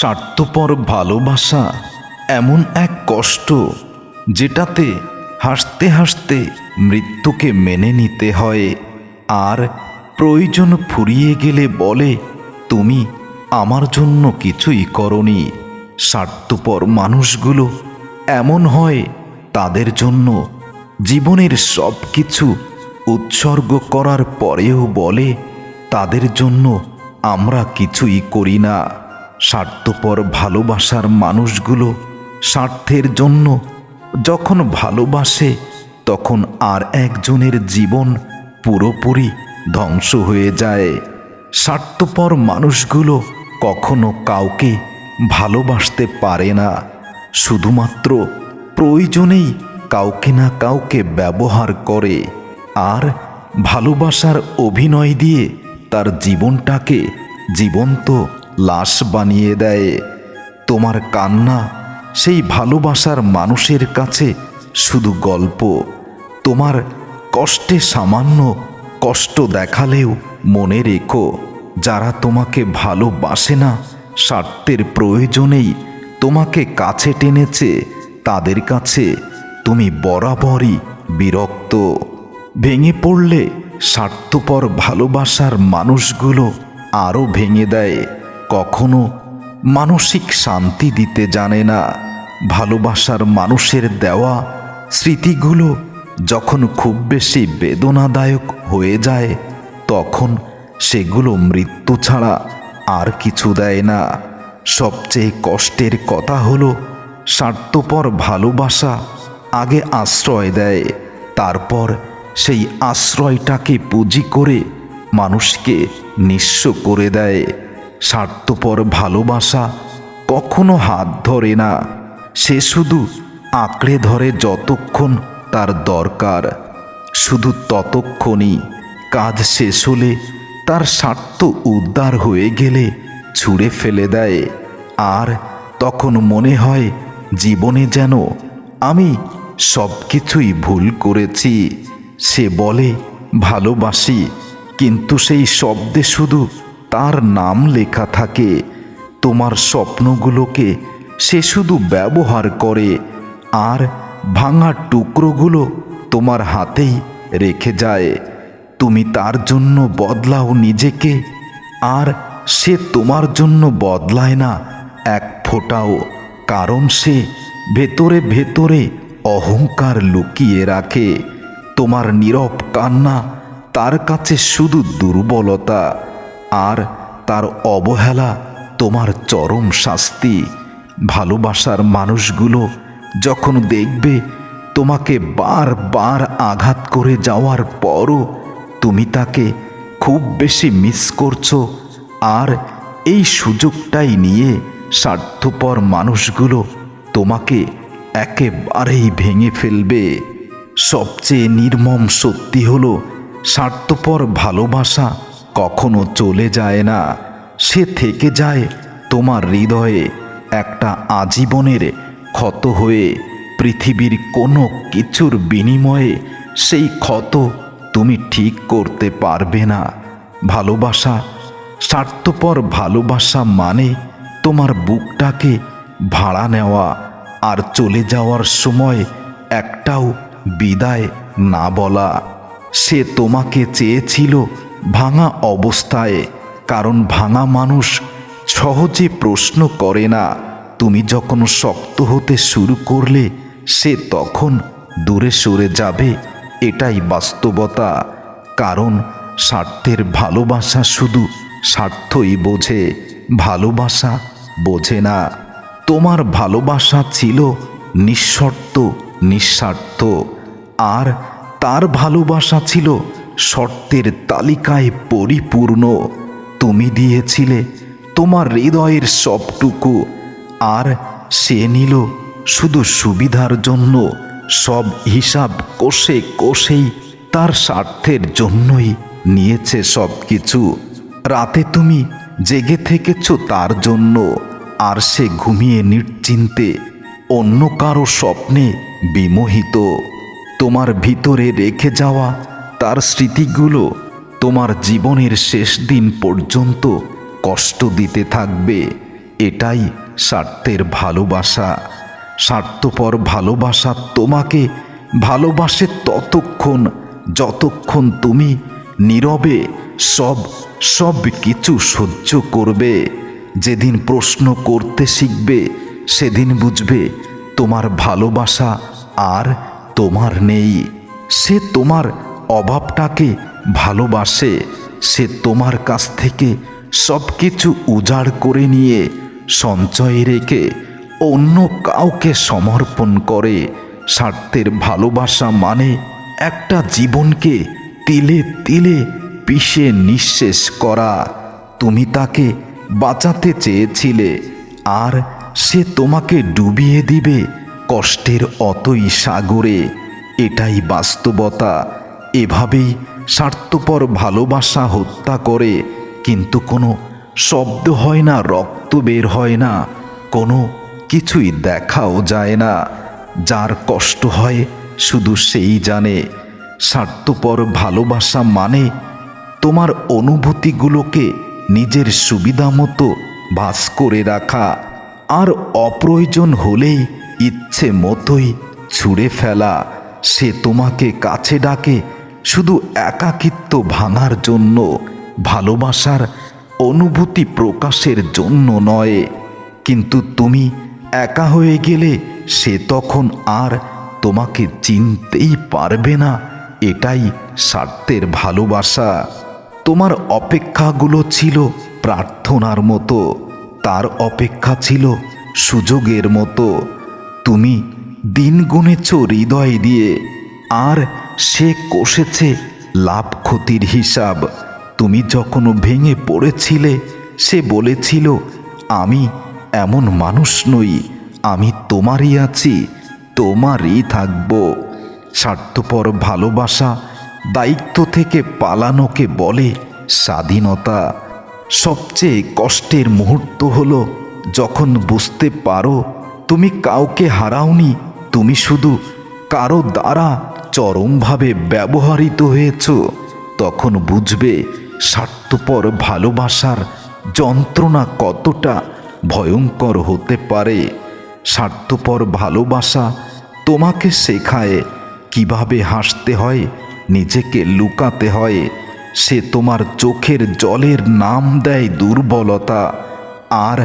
স্বার্থপর ভালোবাসা এমন এক কষ্ট যেটাতে হাসতে হাসতে মৃত্যুকে মেনে নিতে হয়। আর প্রয়োজন ফুরিয়ে গেলে বলে, তুমি আমার জন্য কিছুই করনি। স্বার্থপর মানুষগুলো এমন হয় তাদের জন্য জীবনের সব কিছু উৎসর্গ করার পরেও বলে, তাদের জন্য আমরা কিছুই করি না। স্বার্থপর ভালোবাসার মানুষগুলো স্বার্থের জন্য যখন ভালোবাসে, তখন আর একজনের জীবন পুরোপুরি ধ্বংস হয়ে যায়। স্বার্থপর মানুষগুলো কখনো কাউকে ভালোবাসতে পারে না। শুধুমাত্র প্রয়োজনেই কাউকে না কাউকে ব্যবহার করে। আর ভালোবাসার অভিনয় দিয়ে তার জীবনটাকে জীবন্ত লাশ বানিয়ে দেয়। তোমার কান্না সেই ভালোবাসার মানুষের কাছে শুধু গল্প। তোমার কষ্টে সামান্য কষ্ট দেখালেও মনে রেখো, যারা তোমাকে ভালোবাসে না, স্বার্থের প্রয়োজনেই তোমাকে কাছে টেনেছে, তাদের কাছে তুমি বরাবরই বিরক্ত। ভেঙে পড়লে স্বার্থপর ভালোবাসার মানুষগুলো আরও ভেঙে দেয়। কখনো মানসিক শান্তি দিতে জানে না। ভালোবাসার মানুষের দেওয়া স্মৃতিগুলো যখন খুব বেশি বেদনাদায়ক হয়ে যায়, তখন সেগুলো মৃত্যু ছাড়া আর কিছু দেয় না। সবচেয়ে কষ্টের কথা হলো, স্বার্থপর ভালোবাসা আগে আশ্রয় দেয়, তারপর সেই আশ্রয়টাকে পুঁজি করে মানুষকে নিঃস্ব করে দেয়। স্বার্থপর ভালোবাসা কখনো হাত ধরে না। সে শুধু আঁকড়ে ধরে যতক্ষণ তার দরকার। শুধু ততক্ষণই কাজ শেষ হলে তার স্বার্থ উদ্ধার হয়ে গেলে ছুঁড়ে ফেলে দেয়। আর তখন মনে হয় জীবনে যেন আমি সব কিছুই ভুল করেছি। সে বলে, ভালোবাসি, কিন্তু সেই শব্দে শুধু তার নাম লেখা থাকে। তোমার স্বপ্নগুলোকে সে শুধু ব্যবহার করে, আর ভাঙা টুকরোগুলো তোমার হাতেই রেখে যায়। তুমি তার জন্য বদলাও নিজেকে, আর সে তোমার জন্য বদলায় না এক ফোঁটাও, কারণ সে ভেতরে ভেতরে অহংকার লুকিয়ে রাখে। তোমার নীরব কান্না তার কাছে শুধু দুর্বলতা। আর তার অবহেলা তোমার চরম শাস্তি। ভালোবাসার মানুষগুলো যখন দেখবে তোমাকে বারবার আঘাত করে যাওয়ার পরও তুমি তাকে খুব বেশি মিস করছ, আর এই সুযোগটাই নিয়ে স্বার্থপর মানুষগুলো তোমাকে একেবারেই ভেঙে ফেলবে। সবচেয়ে নির্মম সত্যি হলো স্বার্থপর ভালোবাসা কখনো চলে যায় না। সে থেকে যায় তোমার হৃদয়ে একটা আজীবনের ক্ষত হয়ে। পৃথিবীর কোনো কিছুর বিনিময়ে সেই ক্ষত তুমি ঠিক করতে পারবে না। ভালোবাসা, স্বার্থপর ভালোবাসা মানে তোমার বুকটাকে ভাড়া নেওয়া আর চলে যাওয়ার সময় একটাও বিদায় না বলা। সে তোমাকে চেয়েছিল ভাঙা অবস্থায়, কারণ ভাঙা মানুষ সহজে প্রশ্ন করে না, তুমি যখন শক্ত হতে শুরু করলে, সে তখন দূরে সরে যাবে? এটাই বাস্তবতা। কারণ স্বার্থের ভালোবাসা শুধু স্বার্থই বোঝে, ভালোবাসা বোঝে না। তোমার ভালোবাসা ছিল নিঃশর্ত, নিঃস্বার্থ, আর তার ভালোবাসা ছিল শর্তের তালিকায় পরিপূর্ণ। তুমি দিয়েছিলে তোমার হৃদয়ের সবটুকু, আর সে নিল শুধু সুবিধার জন্য। সব হিসাব কষে কষেই তার স্বার্থের জন্যই নিয়েছে সব কিছু রাতে তুমি জেগে থেকেছ তার জন্য, আর সে ঘুমিয়ে নিশ্চিন্তে অন্য কারও স্বপ্নে বিমোহিত। তোমার ভিতরে রেখে যাওয়া তার স্মৃতিগুলো তোমার জীবনের শেষ দিন পর্যন্ত কষ্ট দিতে থাকবে। এটাই স্বার্থের ভালোবাসা। স্বার্থপর ভালোবাসা তোমাকে ভালোবাসে ততক্ষণ, যতক্ষণ তুমি নীরবে সব সব কিছু সহ্য করবে। যেদিন প্রশ্ন করতে শিখবে, সেদিন বুঝবে তোমার ভালোবাসা আর তোমার নেই। সে তোমার অভাবটাকে ভালোবাসে, সে তোমার কাছ থেকে সব কিছু উজাড় করে নিয়ে সঞ্চয়ে রেখে অন্য কাউকে সমর্পণ করে। স্বার্থের ভালোবাসা মানে একটা জীবনকে তিলে তিলে পিষে নিঃশেষ করা। তুমি তাকে বাঁচাতে চেয়েছিলে, আর সে তোমাকে ডুবিয়ে দিবে কষ্টের অতই সাগরে। এটাই বাস্তবতা। এভাবেই স্বার্থপর ভালোবাসা হত্যা করে, কিন্তু কোনো শব্দ হয় না, রক্ত বের হয় না, কোনো কিছুই দেখাও যায় না। যার কষ্ট হয়, শুধু সেই জানে। স্বার্থপর ভালোবাসা মানে তোমার অনুভূতিগুলোকে নিজের সুবিধা মতো ভাস করে রাখা, আর অপ্রয়োজন হলেই ইচ্ছে মতোই ছুঁড়ে ফেলা। সে তোমাকে কাছে ডাকে শুধু একাকিত্ব ভাঙার জন্য, ভালোবাসার অনুভূতি প্রকাশের জন্য নয়। কিন্তু তুমি একা হয়ে গেলে সে তখন আর তোমাকে চিনতেই পারবে না। এটাই স্বার্থের ভালোবাসা। তোমার অপেক্ষাগুলো ছিল প্রার্থনার মতো, তার অপেক্ষা ছিল সুযোগের মতো। তুমি দিন গুনেছ হৃদয় দিয়ে, আর সে কষেছে লাভ ক্ষতির হিসাব। তুমি যখন ভেঙে পড়েছিলে, সে বলেছিল, আমি এমন মানুষ নই, আমি তোমারই আছি, তোমারই থাকব। স্বার্থপর ভালোবাসা দায়িত্ব থেকে পালানোকে বলে স্বাধীনতা। সবচেয়ে কষ্টের মুহূর্ত হলো যখন বুঝতে পারো, তুমি কাউকে হারাওনি, তুমি শুধু কারও দ্বারা চরমভাবে ব্যবহৃত হয়েছ, তখন বুঝবে স্বার্থপর ভালোবাসার যন্ত্রণা কতটা ভয়ঙ্কর হতে পারে। স্বার্থপর ভালোবাসা তোমাকে শেখায় কীভাবে হাসতে হয়, নিজেকে লুকাতে হয়। সে তোমার চোখের জলের নাম দেয় দুর্বলতা, আর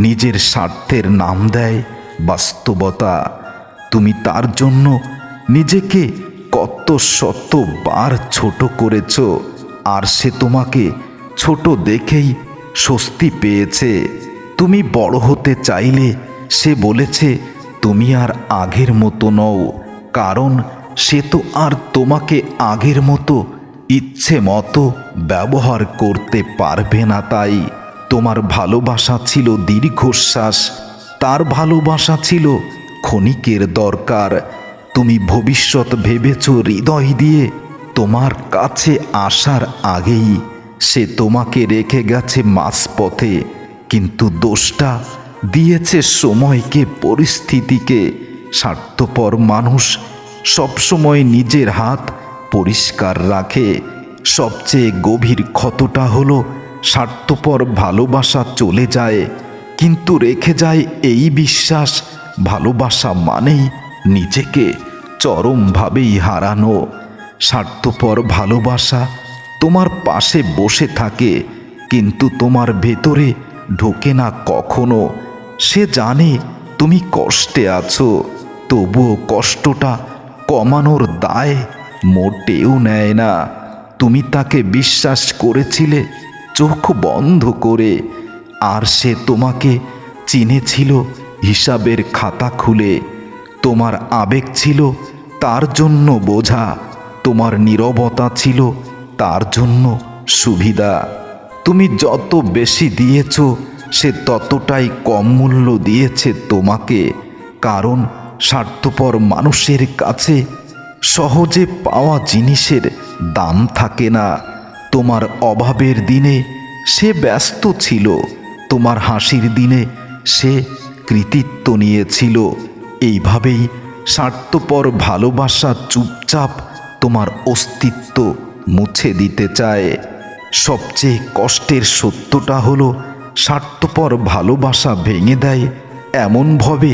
নিজের স্বার্থের নাম দেয় বাস্তবতা। তুমি তার জন্য নিজেকে কত শতবার ছোট করেছ, আর সে তোমাকে ছোট দেখেই স্বস্তি পেয়েছে। তুমি বড় হতে চাইলে সে বলেছে, তুমি আর আগের মতো নও, কারণ সে তো আর তোমাকে আগের মতো ইচ্ছে মতো ব্যবহার করতে পারবে না তাই। তোমার ভালোবাসা ছিল দীর্ঘশ্বাস, তার ভালোবাসা ছিল ক্ষণিকের দরকার তুমি ভবিষ্যৎ ভেবেছ হৃদয় দিয়ে তোমার কাছে আসার আগেই সে তোমাকে রেখে গেছে মাঝপথে, কিন্তু দোষটা দিয়েছে সময়কে, পরিস্থিতিকে। স্বার্থপর মানুষ সবসময় নিজের হাত পরিষ্কার রাখে। সবচেয়ে গভীর ক্ষতটা হলো স্বার্থপর ভালোবাসা চলে যায়, কিন্তু রেখে যায় এই বিশ্বাস, ভালোবাসা মানেই নিজেকে চরমভাবেই হারানো, স্বার্থপর ভালোবাসা তোমার পাশে বসে থাকে, কিন্তু তোমার ভেতরে ঢোকে না কখনো। সে জানে তুমি কষ্টে আছো, তবুও কষ্টটা কমানোর দায় মোটেও নেয় না। তুমি তাকে বিশ্বাস করেছিলে চোখ বন্ধ করে, আর সে তোমাকে চিনেছিল হিসাবের খাতা খুলে। তোমার আবেগ ছিল, তার জন্য বোঝা। তোমার নীরবতা ছিল, তার জন্য সুবিধা। তুমি যত বেশি দিয়েছ, সে ততটাই কম মূল্য দিয়েছে তোমাকে। কারণ স্বার্থপর মানুষের কাছে সহজে পাওয়া জিনিসের দাম থাকে না। তোমার অভাবের দিনে সে ব্যস্ত ছিল, তোমার হাসির দিনে সে কৃতিত্ব নিয়েছিল। এইভাবেই স্বার্থপর ভালোবাসা চুপচাপ তোমার অস্তিত্ব মুছে দিতে চায়। সবচেয়ে কষ্টের সত্যটা হলো, স্বার্থপর ভালোবাসা ভেঙে দেয় এমনভাবে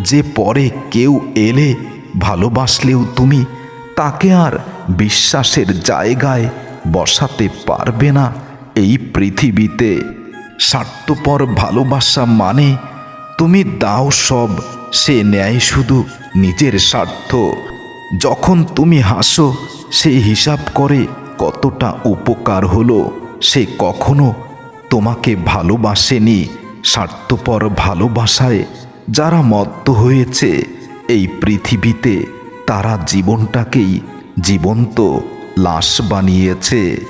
যে পরে কেউ এলে ভালোবাসলেও তুমি তাকে আর বিশ্বাসের জায়গায় বসাতে পারবে না এই পৃথিবীতে। স্বার্থপর ভালোবাসা মানে তুমি দাও সব, সে নেয় শুধু নিজের স্বার্থ। যখন তুমি হাসো, সে হিসাব করে কতটা উপকার হলো। সে কখনো তোমাকে ভালোবাসেনি, স্বার্থপর ভালোবাসায় যারা মত্ত হয়েছে। এই পৃথিবীতে তারা জীবনটাকেই জীবন্ত, লাশ বানিয়েছে।